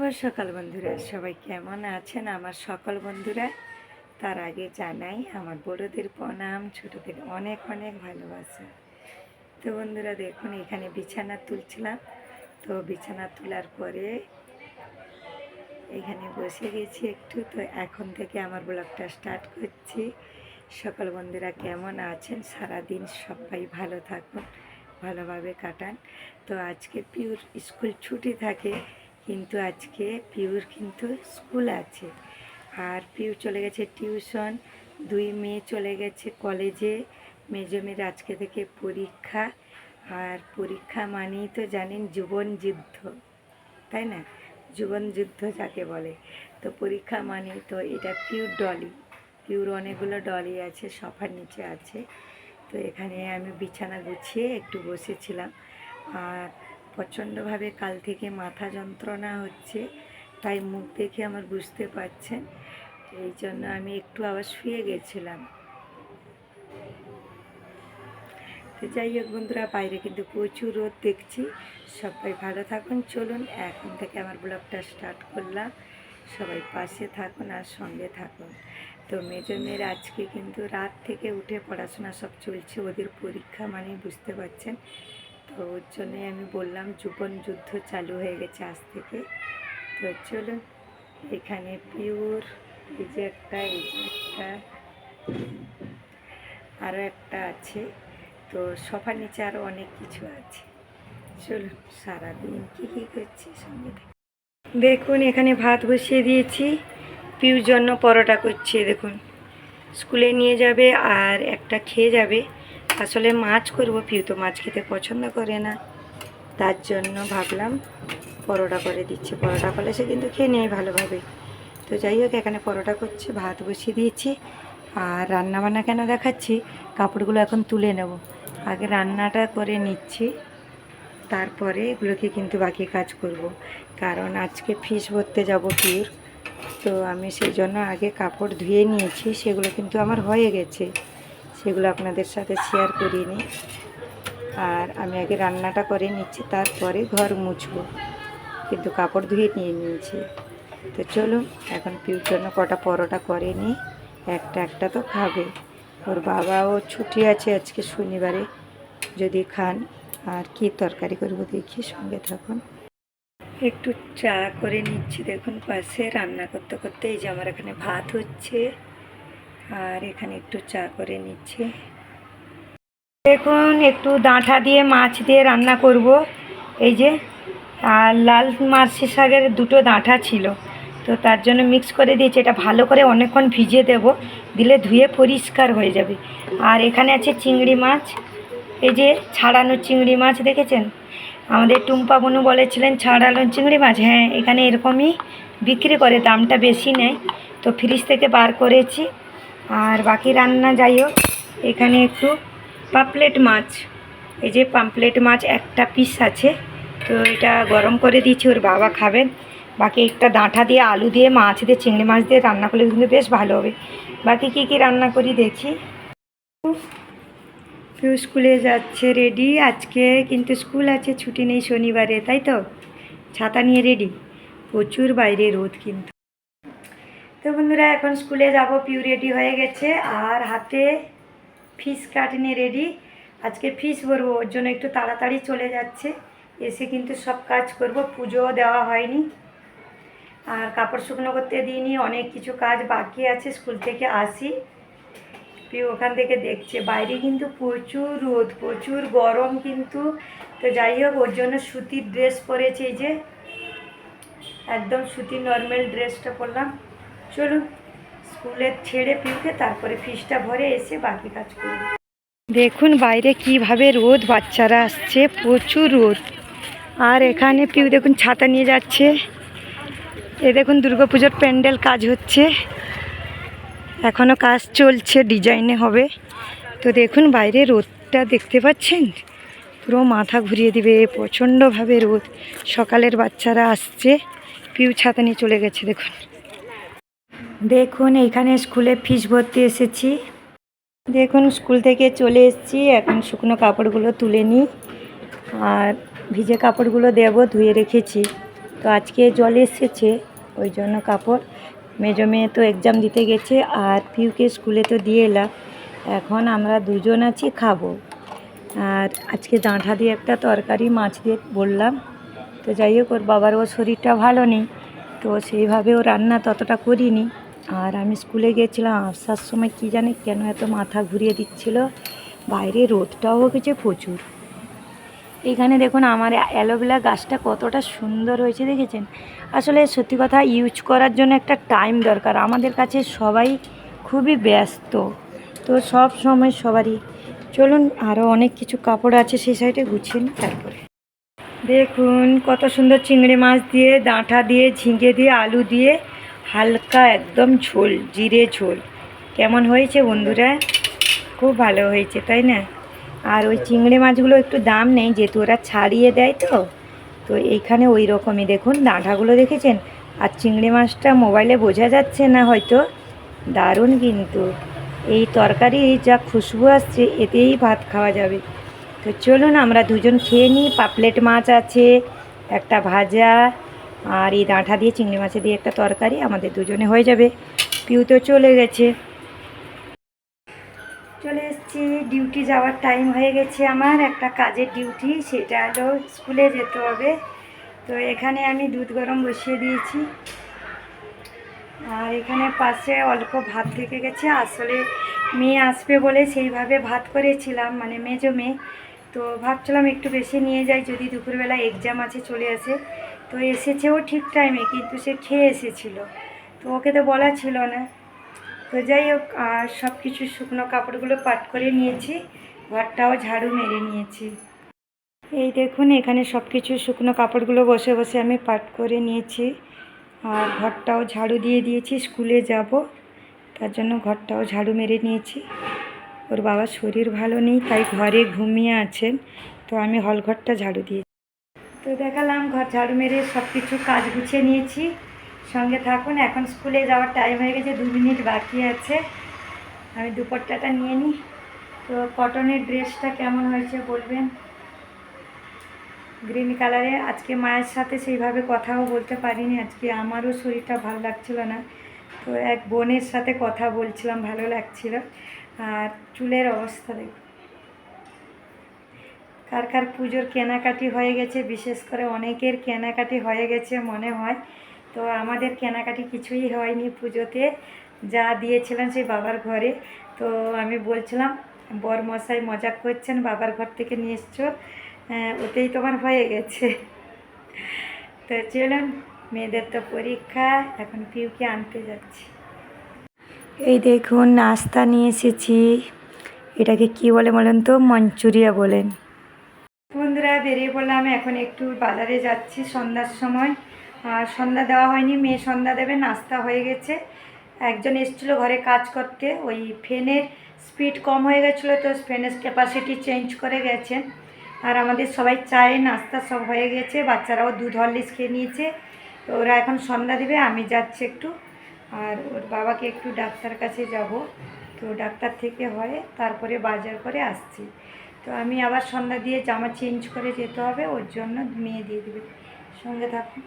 শুভ সকাল বন্ধুরা। সবাই কেমন আছেন আমার সকল বন্ধুরা? তার আগে জানাই, আমার বড়দের প্রণাম, ছোটদের অনেক অনেক ভালোবাসা। তো বন্ধুরা, দেখুন, এখানে বিছানা তুলছিলাম। তো বিছানা তোলার পরে এখানে বসে গেছি একটু। তো এখন থেকে আমার ব্লগটা স্টার্ট করছি। সকল বন্ধুরা কেমন আছেন? সারাদিন সবাই ভালো থাকুন, ভালোভাবে কাটান। তো আজকে পিওর স্কুল ছুটি থাকে। কিন্তু আজকে পিউর কিন্তু স্কুল আছে। আর পিউ চলে গেছে টিউশন, দুই মেয়ে চলে গেছে কলেজে। মেজো মেয়ের আজকে থেকে পরীক্ষা। আর পরীক্ষা মানেই তো জানেন জীবন যুদ্ধ, তাই না? জীবন যুদ্ধ যাকে বলে। তো পরীক্ষা মানেই তো এটা পিউর ডলি। পিউর অনেকগুলো ডলি আছে সফার নিচে আছে। তো এখানে আমি বিছানা গুছিয়ে একটু বসেছিলাম। আর প্রচণ্ডভাবে কাল থেকে মাথা যন্ত্রণা হচ্ছে, তাই মুখ দেখে আমার বুঝতে পারছেন, এই জন্য আমি একটু আবার শুয়ে গেছিলাম। তো যাই হোক বন্ধুরা, বাইরে কিন্তু প্রচুর রোদ দেখছি, সবাই ভালো থাকুন, চলুন, এখন থেকে আমার ব্লগটা স্টার্ট করলাম। সবাই পাশে থাকুন আর সঙ্গে থাকুন। তো মেজো মেয়ের আজকে কিন্তু রাত থেকে উঠে পড়াশোনা সব চলছে, ওদের পরীক্ষা মানে বুঝতে পারছেন। তো ওর জন্যই আমি বললাম জীবন যুদ্ধ চালু হয়ে গেছে আজ থেকে। তো চলুন, এখানে পিওর, এই যে একটা, এই যে একটা আরও একটা আছে। তো সবার নিচে আরও অনেক কিছু আছে। চলুন, সারাদিন কী কী করছি সঙ্গে থাকুন। দেখুন, এখানে ভাত বসিয়ে দিয়েছি। পিউর জন্য পরোটা করছে, দেখুন। স্কুলে নিয়ে যাবে আর একটা খেয়ে যাবে। আসলে মাছ করব পিউ তো মাছ খেতে পছন্দ করে না। তার জন্য ভাবলাম পরোটা করে দিচ্ছি। পরোটা করলে সে কিন্তু খেয়ে নেয় ভালোভাবে। তো যাই হোক, এখানে পরোটা করছে, ভাত বসিয়ে দিয়েছি। আর রান্নাবান্না কেন দেখাচ্ছি? কাপড়গুলো এখন তুলে নেব। আগে রান্নাটা করে নিচ্ছি। তারপরে এগুলোকে কিন্তু বাকি কাজ করব। কারণ আজকে ফিস ভরতে যাব পিউর তো আমি সেই জন্য আগে কাপড় ধুয়ে নিয়েছি, সেগুলো কিন্তু আমার হয়ে গেছে। সেগুলো আপনাদের সাথে শেয়ার করিনি আর আমি আগে রান্নাটা করে নিচ্ছি, তারপরে ঘর মুছবো। কিন্তু কাপড় ধুয়ে নিয়ে নিয়েছি। তো চলুন এখন পিউর জন্য কটা পরোটা করে নিই। একটা একটা তো খাবে। ওর বাবাও ছুটি আছে আজকে শনিবারে। যদি খান, আর কি তরকারি করব দেখি, সঙ্গে থাকুন। একটু চা করে নিচ্ছি, দেখুন পাশে রান্না করতে করতে, এই যে আমার এখানে ভাত হচ্ছে। আর এখানে একটু চা করে নিচ্ছি। দেখুন, একটু ডাঁটা দিয়ে মাছ দিয়ে রান্না করব। এই যে, আর লাল মার্শি শাকের দুটো ডাঁটা ছিল। তো তার জন্য মিক্স করে দিয়েছি। এটা ভালো করে অনেকক্ষণ ভিজিয়ে দেব। দিলে ধুয়ে পরিষ্কার হয়ে যাবে। আর এখানে আছে চিংড়ি মাছ। এই যে, ছাড়ানো চিংড়ি মাছ দেখেছেন? আমাদের টুম্পা বনু বলেছিলেন, ছাড়ানো চিংড়ি মাছ? হ্যাঁ এখানে এরকমই বিক্রি করে, দামটা বেশি নেয়। তো ফ্রিজ থেকে বার করেছি। আর বাকি রান্না যাই হোক, এখানে একটু পাপলেট মাছ। এই যে পাম্পলেট মাছ একটা পিস আছে, তো এটা গরম করে দিয়েছি, ওর বাবা খাবেন বাকি একটা ডাঁটা দিয়ে, আলু দিয়ে, মাছ দিয়ে, চিংড়ি মাছ দিয়ে রান্না করলে কিন্তু বেশ ভালো হবে। বাকি কী কী রান্না করি দেখি। কেউ স্কুলে যাচ্ছে রেডি আজকে কিন্তু স্কুল আছে, ছুটি নেই শনিবারে, তাই তো? ছাতা নিয়ে রেডি প্রচুর বাইরে রোদ কিন্তু। তো বন্ধুরা, এখন স্কুলে যাব, পিউ রেডি হয়ে গেছে, আর হাতে ফিস কাট রেডি। আজকে ফিস ভরবো, ওর জন্য একটু তাড়াতাড়ি চলে যাচ্ছে। এসে কিন্তু সব কাজ করব, পুজোও দেওয়া হয়নি। আর কাপড় শুকনো করতে দিইনি, অনেক কিছু কাজ বাকি আছে, স্কুল থেকে আসি। পিউ ওখান থেকে দেখছে, বাইরে কিন্তু প্রচুর রোদ, প্রচুর গরম কিন্তু। তো যাই হোক, ওর জন্য সুতির ড্রেস পরেছে এই যে। একদম সুতির নর্মাল ড্রেসটা পরলাম। চলুন স্কুলে ছেড়ে পিউকে তারপরে ফিসটা ভরে এসে বাকি কাজ করব দেখুন বাইরে কীভাবে রোদ, বাচ্চারা আসছে, প্রচুর রোদ। আর এখানে পিউ দেখুন ছাতা নিয়ে যাচ্ছে। এ দেখুন দুর্গাপুজোর প্যান্ডেল কাজ হচ্ছে। এখনও কাজ চলছে, ডিজাইনে হবে। তো দেখুন বাইরে রোদটা দেখতে পাচ্ছেন? পুরো মাথা ঘুরিয়ে দিবে, প্রচণ্ডভাবে রোদ। সকালের বাচ্চারা আসছে, পিউ ছাতা নিয়ে চলে গেছে, দেখুন। দেখুন এইখানে স্কুলে ফিস ভর্তি এসেছি। দেখুন, স্কুল থেকে চলে এসেছি। এখন শুকনো কাপড়গুলো তুলে নিই। আর ভিজে কাপড়গুলো দেবো, ধুয়ে রেখেছি। তো আজকে জল এসেছে, ওই জন্য কাপড়। মেজো মেয়ে তো এক্সাম দিতে গেছে, আর পিউকে স্কুলে তো দিয়ে এলাম। এখন আমরা দুজন আছি, খাব। আর আজকে ডাঁটা দিয়ে একটা তরকারি, মাছ দিয়ে বললাম। তো যাই হোক, ওর বাবার ওর শরীরটা ভালো নেই। তো সেইভাবে ও রান্না ততটা করিনি। আর আমি স্কুলে গেছিলাম, আসার সময় কী জানি কেন এত মাথা ঘুরিয়ে দিচ্ছিল। বাইরে রোদটাও হয়েছে প্রচুর। এখানে দেখুন আমার অ্যালোভেরা গাছটা কতটা সুন্দর হয়েছে দেখেছেন? আসলে সত্যি কথা ইউজ করার জন্য একটা টাইম দরকার। আমাদের কাছে সবাই খুবই ব্যস্ত, তো সব সময় সবারই। চলুন আরও অনেক কিছু কাপড় আছে সেই সাইডে গুছিয়ে তারপরে। দেখুন, কত সুন্দর চিংড়ি মাছ দিয়ে, ডাঁটা দিয়ে, ঝিঙে দিয়ে, আলু দিয়ে, হালকা একদম ঝোল, জিরে ঝোল। কেমন হয়েছে বন্ধুরা? খুব ভালো হয়েছে, তাই না? আর ওই চিংড়ি মাছগুলো একটু দাম নেই, যেহেতু ওরা ছাড়িয়ে দেয় তো তো এইখানে ওই রকমই। দেখুন, ডাঁটাগুলো দেখেছেন? আর চিংড়ি মাছটা মোবাইলে বোঝা যাচ্ছে না হয়তো। দারুণ কিন্তু। এই তরকারি যা খুশবু আসছে, এতেই ভাত খাওয়া যাবে। তো চলুন আমরা দুজন খেয়ে নিই। পাপলেট মাছ আছে, একটা ভাজা আর এই ডাঁটা দিয়ে, চিংড়ি মাছে দিয়ে একটা তরকারি। আমাদের দুজনে হয়ে যাবে। পিউ তো চলে গেছে। চলে এসেছি। ডিউটি যাওয়ার টাইম হয়ে গেছে আমার। একটা কাজের ডিউটি, সেটা হলো স্কুলে যেতে হবে। তো এখানে আমি দুধ গরম বসিয়ে দিয়েছি। আর এখানে পাশে অল্প ভাত থেকে গেছে। আসলে মেয়ে আসবে বলে সেইভাবে ভাত করেছিলাম মানে মেজো মেয়ে। তো ভাবছিলাম একটু বেশি নিয়ে যাই, যদি দুপুরবেলা এক্সাম আছে চলে আসে। তো এসেছেও ঠিক টাইমে কিন্তু সে খেয়ে এসেছিল। তো ওকে তো বলা ছিল না। তো যাই হোক, আর সব কিছু শুকনো কাপড়গুলো পাট করে নিয়েছি, ঘরটাও ঝাড়ু মেরে নিয়েছি। এই দেখুন, এখানে সব কিছু শুকনো কাপড়গুলো বসে বসে আমি পাট করে নিয়েছি। আর ঘরটাও ঝাড়ু দিয়ে দিয়েছি, স্কুলে যাব। তার জন্য ঘরটাও ঝাড়ু মেরে নিয়েছি। ওর বাবার শরীর ভালো নেই, তাই ঘরে ঘুমিয়ে আছেন তো আমি হল ঘরটা ঝাড়ু দিয়েছি। তো দেখালাম, ঘর ঝাড়ু মেরে সব কিছু কাজ গুছিয়ে নিয়েছি। সঙ্গে থাকুন, এখন স্কুলে যাওয়ার টাইম হয়ে গেছে, দু মিনিট বাকি আছে। আমি দুপট্টাটা নিয়ে নিই। তো কটনের ড্রেসটা কেমন হয়েছে বলবেন? গ্রিন কালারে, আজকে মায়ের সাথে সেইভাবে কথাও বলতে পারিনি। আজকে আমারও শরীরটা ভালো লাগছিল না। তো এক বোনের সাথে কথা বলছিলাম, ভালো লাগছিল। আর চুলের অবস্থা দেখুন। কার কার পুজোর কেনাকাটি হয়ে গেছে বিশেষ করে অনেকের কেনাকাটি হয়ে গেছে মনে হয়। তো আমাদের কেনাকাটি কিছুই হয়নি পুজোতে। যা দিয়েছিলেন সেই বাবার ঘরে। তো আমি বলছিলাম বর মশাই মজা করছেন বাবার ঘর থেকে নিয়ে এসছো। হ্যাঁ, ওতেই তোমার হয়ে গেছে। তো চলুন মেয়েদের তো পরীক্ষা এখন পিউকে আনতে যাচ্ছি। এই দেখুন, নাস্তা নিয়ে এসেছি। এটাকে কি বলে বলেন তো? মঞ্চুরিয়া বলেন। বন্ধুরা, বেরিয়ে পড়লাম। এখন একটু বাজারে যাচ্ছি সন্ধ্যার সময়। আর সন্ধ্যা দেওয়া হয়নি, মেয়ে সন্ধ্যা দেবে, নাস্তা হয়ে গেছে। একজন এসেছিল ঘরে কাজ করতে, ওই ফ্যানের স্পিড কম হয়ে গেছিল, তো ফ্যানের ক্যাপাসিটি চেঞ্জ করে গেছেন আর আমাদের সবাই চায়ে নাস্তা সব হয়ে গেছে, বাচ্চারাও দুধ হরলিক্স খেয়ে নিয়েছে। তো ওরা এখন সন্ধ্যা দেবে, আমি যাচ্ছি একটু। আর ওর বাবাকে একটু ডাক্তার কাছে যাব। তো ডাক্তার থেকে হয়ে, তারপরে বাজার করে আসছি। তো আমি আবার সন্ধ্যা দিয়ে জামা চেঞ্জ করে যেতে হবে, ওর জন্য মেয়ে দিয়ে দেবে। সঙ্গে থাকুন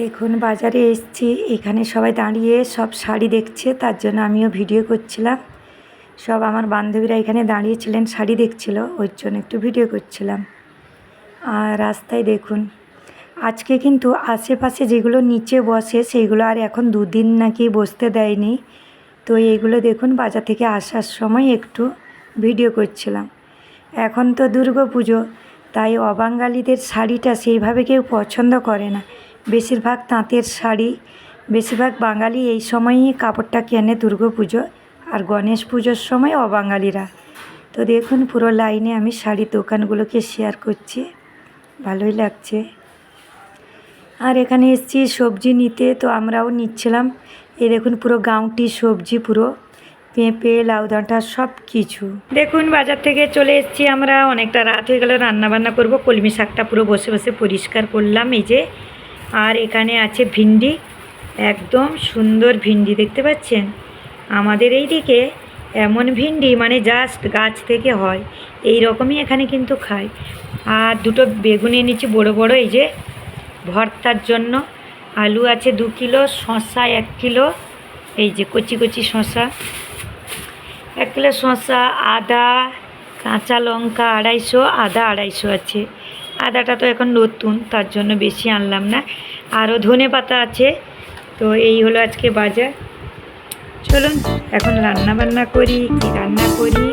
দেখুন, বাজারে এসছি। এখানে সবাই দাঁড়িয়ে সব শাড়ি দেখছে, তার জন্য আমিও ভিডিও করছিলাম। সব আমার বান্ধবীরা এখানে দাঁড়িয়েছিলেন শাড়ি দেখছিল, ওর জন্য একটু ভিডিও করছিলাম। আর রাস্তায় দেখুন আজকে কিন্তু আশেপাশে যেগুলো নিচে বসে সেইগুলো আর এখন দুদিন নাকি বসতে দেয়নি। তো এইগুলো দেখুন, বাজার থেকে আসার সময় একটু ভিডিও করছিলাম। এখন তো দুর্গা পুজো, তাই অবাঙালিদের শাড়িটা সেইভাবে কেউ পছন্দ করে না। বেশিরভাগ তাঁতের শাড়ি, বেশিরভাগ বাঙালি এই সময়ই কাপড়টা কেনে দুর্গা পুজো আর গণেশ পুজোর সময় অবাঙালিরা। তো দেখুন, পুরো লাইনে আমি শাড়ির দোকানগুলোকে শেয়ার করছি। ভালোই লাগছে। আর এখানে এসেছি সবজি নিতে, তো আমরাও নিচ্ছিলাম। এই দেখুন পুরো গাঁটি সবজি পুরো, পেঁপে, লাউ ডাঁটা সব কিছু দেখুন বাজার থেকে চলে এসেছি আমরা, অনেকটা রাত হয়ে গেল, রান্নাবান্না করব, কলমি শাকটা পুরো বসে বসে পরিষ্কার করলাম, এই যে। আর এখানে আছে ভিন্ডি, একদম সুন্দর ভিন্ডি, দেখতে পাচ্ছেন? আমাদের এই দিকে এমন ভিন্ডি মানে জাস্ট গাছ থেকে হয় এই রকমই এখানে কিন্তু খায়। আর দুটো বেগুন এনেছি, বড় বড়, এই যে। ভর্তার জন্য আলু আছে দু কিলো, শসা এক কিলো, এই যে কচি কচি শসা। এক কিলো শসা, আদা, কাঁচা লঙ্কা আড়াইশো, আদা আড়াইশো আছে। আদাটা তো এখন নতুন, তার জন্য বেশি আনলাম না। আরও ধনে পাতা আছে, তো এই হলো আজকে বাজার। চলুন, এখন রান্না বান্না করি, কি রান্না করি?